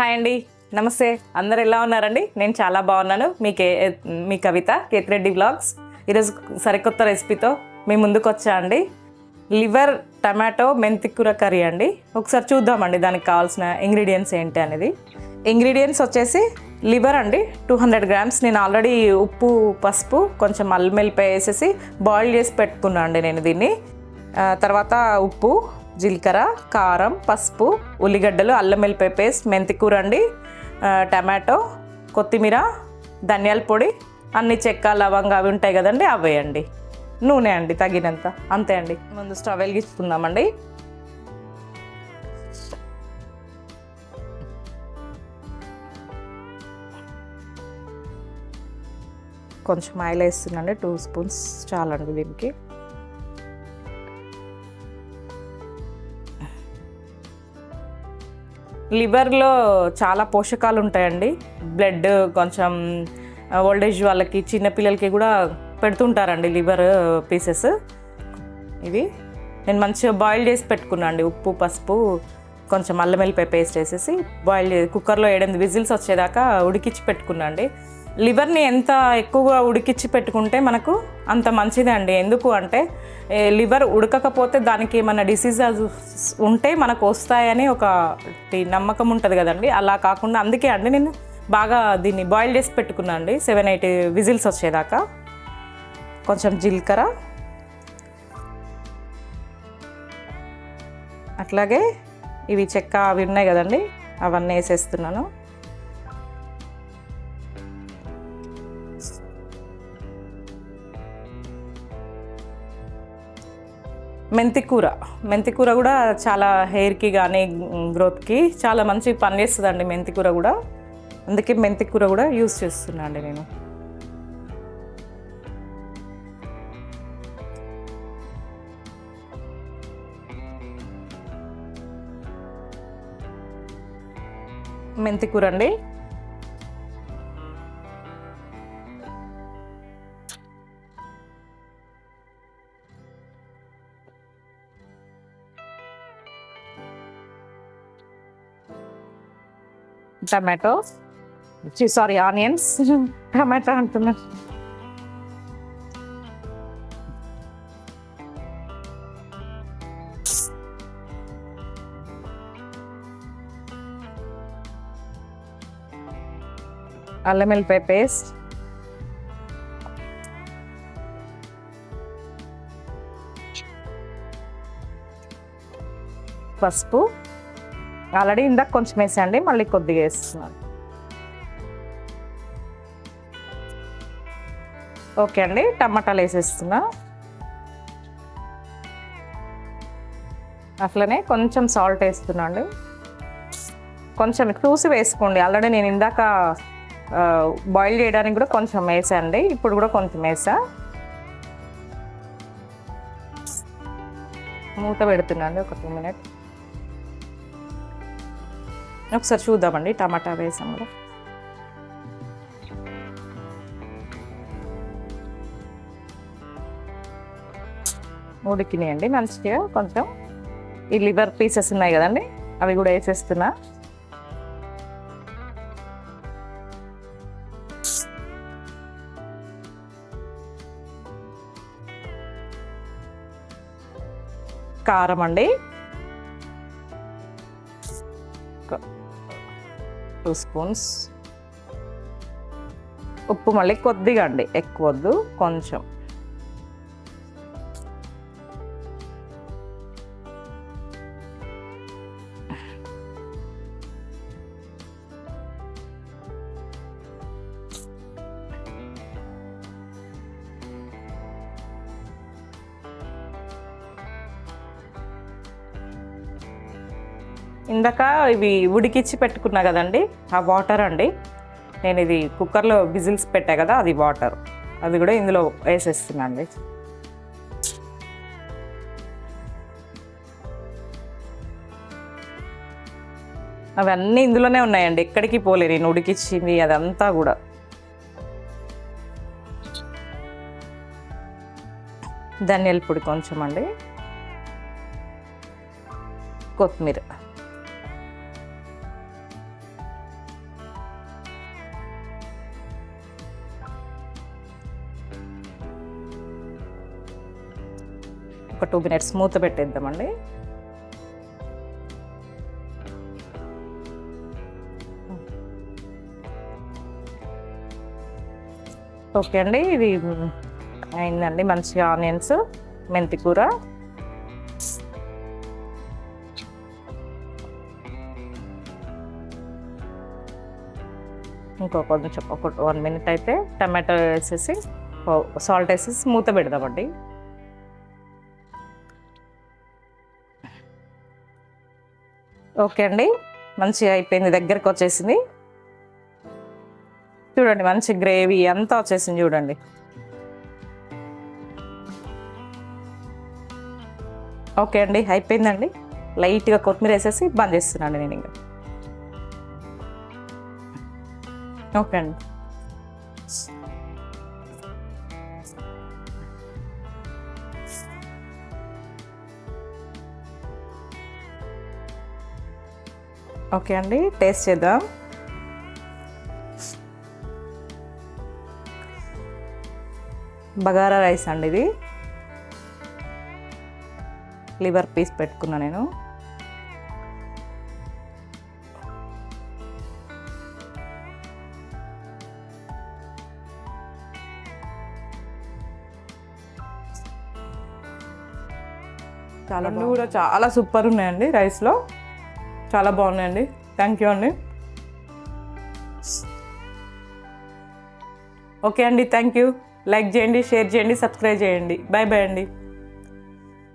Hi అండి. నమస్తే. అందరు ఎలా ఉన్నారండి? నేను చాలా బాగున్నాను. మీకే మీ కవిత కేతిరెడ్డి బ్లాగ్స్ ఈరోజు సరికొత్త రెసిపీతో మీ ముందుకు వచ్చా అండి. లివర్ టమాటో మెంతికూర కర్రీ అండి. ఒకసారి చూద్దామండి దానికి కావాల్సిన ఇంగ్రీడియంట్స్ ఏంటి అనేది. ఇంగ్రీడియంట్స్ వచ్చేసి లివర్ అండి. Two hundred grams. నేను ఆల్రెడీ ఉప్పు పసుపు కొంచెం అల్లమెల్లిపాయ వేసేసి బాయిల్ చేసి పెట్టుకున్నాను అండి నేను దీన్ని. తర్వాత ఉప్పు జీలకర్ర కారం పసుపు ఉల్లిగడ్డలు అల్లం వెల్లిపాయ పేస్ట్ మెంతికూర అండి టమాటో కొత్తిమీర ధనియాల పొడి అన్ని చెక్క లవంగా అవి ఉంటాయి కదండి అవి వేయండి నూనె అండి తగినంత అంతే అండి. ముందు స్టవ్ వెలిగించుకుందామండి. కొంచెం ఆయిల్ వేస్తుందండి టూ స్పూన్స్ చాలండి దీనికి. లివర్లో చాలా పోషకాలు ఉంటాయండి బ్లడ్ కొంచెం ఓల్డేజ్ వాళ్ళకి చిన్నపిల్లలకి కూడా పెడుతుంటారండి లివర్ పీసెస్. ఇవి. నేను మంచిగా బాయిల్ చేసి పెట్టుకున్నాను అండి. ఉప్పు పసుపు కొంచెం అల్లం వెల్లిపాయ పేస్ట్ వేసేసి బాయిల్ చేసి కుక్కర్లో ఏడెనిమిది విజిల్స్ వచ్చేదాకా ఉడికించి పెట్టుకున్నాను అండి. లివర్ని ఎంత ఎక్కువగా ఉడికించి పెట్టుకుంటే మనకు అంత మంచిదే అండి. ఎందుకు అంటే లివర్ ఉడకకపోతే దానికి ఏమైనా డిసీజెస్ ఉంటే మనకు వస్తాయని ఒక నమ్మకం ఉంటుంది కదండి. అలా కాకుండా అందుకే అండి నేను బాగా దీన్ని బాయిల్ చేసి పెట్టుకున్నాను అండి. సెవెన్ ఎయిట్ విజిల్స్ వచ్చేదాకా. కొంచెం జీలకర్ర. అట్లాగే ఇవి చెక్క అవి ఉన్నాయి కదండి అవన్నీ వేసేస్తున్నాను. మెంతి కూర మెంతి కూర కూడా చాలా హెయిర్కి కానీ గ్రోత్కి చాలా మంచి పని చేస్తుందండి మెంతి కూర కూడా. అందుకే మెంతికూర కూడా యూస్ చేస్తున్నా అండి నేను. మెంతికూర అండి. టమాటో సారీ ఆనియన్స్ టమాటో అంటున్నారు అల్లం వెల్లిపాయ పేస్ట్ పసుపు ఆల్రెడీ ఇందాక కొంచెం వేసండి మళ్ళీ కొద్దిగా వేస్తున్నాను. ఓకే అండి టమాటాలు వేసేస్తున్నా. అట్లనే కొంచెం సాల్ట్ వేస్తున్నా అండి. కొంచెం చూసి వేసుకోండి ఆల్రెడీ నేను ఇందాక బాయిల్ చేయడానికి కూడా కొంచెం వేసండి ఇప్పుడు కూడా కొంచెం వేసా. మూత పెడుతున్నాను ఒక టూ మినిట్ ఒకసారి చూద్దామండి టమాటా వేసాం కూడా ఉడికినాయండి మంచిగా కొంచెం. ఈ లివర్ పీసెస్ ఉన్నాయి కదండి అవి కూడా వేసేస్తున్నా. కారం అండి. Two spoons. ఉప్పు మళ్ళీ కొద్దిగా అండి ఎక్కువ వద్దు కొంచెం. ఇందాక ఇవి ఉడికిచ్చి పెట్టుకున్నా కదండి ఆ వాటర్ అండి. నేను ఇది కుక్కర్లో విజిల్స్ పెట్టా కదా అది వాటర్. అది కూడా ఇందులో వేసేస్తున్నా అండి. అవన్నీ ఇందులోనే ఉన్నాయండి ఎక్కడికి పోలే నేను ఉడికిచ్చింది అదంతా కూడా. ధనియాల పొడి కొంచెం అండి. కొత్తిమీర. ఒక టూ మినిట్స్ మూత పెట్టేద్దామండి. ఓకే అండి ఇది అయిందండి మంచిగా ఆనియన్స్ మెంతి కూర ఇంకో కొంచెం ఒక వన్ మినిట్ అయితే టమాటో వేసేసి సాల్ట్ వేసేసి మూత పెడదామండి. ఓకే అండి. మంచిగా అయిపోయింది. దగ్గరకు వచ్చేసింది. చూడండి మంచి గ్రేవీ అంతా వచ్చేసింది చూడండి. ఓకే అండి అయిపోయిందండి. లైట్గా కొత్తిమీర వేసేసి బంద్ చేస్తున్నాను నేను ఇంకా. ఓకే అండి. ఓకే అండి టేస్ట్ చేద్దాం. బగారా రైస్ అండి ఇది. లివర్ పీస్ పెట్టుకున్నా నేను. చాలా కూడా చాలా సూపర్ ఉన్నాయండి రైస్లో. చాలా బాగున్నాయండి. థ్యాంక్ యూ అండి. ఓకే అండి థ్యాంక్ యూ లైక్ చేయండి షేర్ చేయండి సబ్స్క్రైబ్ చేయండి. బాయ్ బాయ్ అండి.